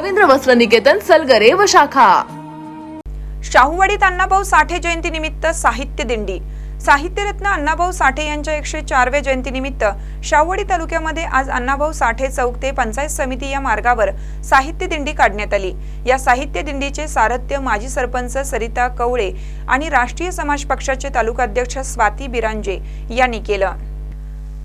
रवींद्र वस्त्र निकेतन सलगरे व शाखा. शाहूवाडीत अण्णाभाऊ साठे जयंती निमित्त साहित्य दिंडी. साहित्यरत्न अण्णाभाऊ साठे यांच्या एकशे चारव्या जयंतीनिमित्त शाहूवाडी तालुक्यामध्ये आज अण्णाभाऊ साठे चौक ते पंचायत समिती या मार्गावर साहित्य दिंडी काढण्यात आली. या साहित्य दिंडीचे सारथ्य माजी सरपंच सरिता कवळे आणि राष्ट्रीय समाज पक्षाचे तालुकाध्यक्ष स्वाती बिरांजे यांनी केलं.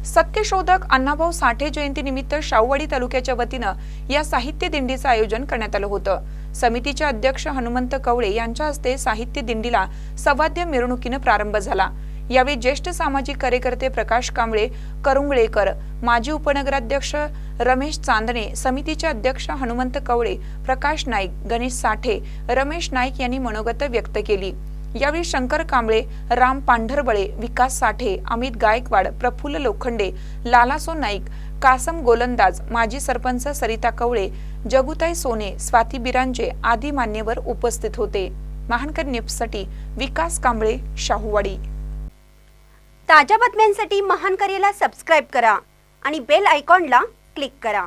सत्यशोधक अण्णाभाऊ साठे जयंतीनिमित्त शाहूवाडी तालुक्याच्या वतीनं या साहित्य दिंडीचं आयोजन करण्यात आलं होतं. समितीचे अध्यक्ष हनुमंत कवळे यांच्या हस्ते साहित्य दिंडीला सवाद्य मिरवणुकीनं प्रारंभ झाला. यावेळी ज्येष्ठ सामाजिक कार्यकर्ते प्रकाश कांबळे करुंगळेकर माजी उपनगराध्यक्ष रमेश चांदणे समितीचे अध्यक्ष हनुमंत कवळे प्रकाश नाईक गणेश साठे रमेश नाईक यांनी मनोगत व्यक्त केली. यावेळी शंकर कांबळे राम पांढरबळे विकास साठे अमित गायकवाड प्रफुल्ल लोखंडे लालासो नाईक कासम गोलंदाज माजी सरपंच सरिता कवळे जगुताई सोने स्वाती बिरांजे आदी मान्यवर उपस्थित होते. महानकर न्यूजसाठी विकास कांबळे शाहूवाडी. ताज्या बातम्यांसाठी महानकरेला सबस्क्राईब करा आणि बेल आयकॉनला क्लिक करा.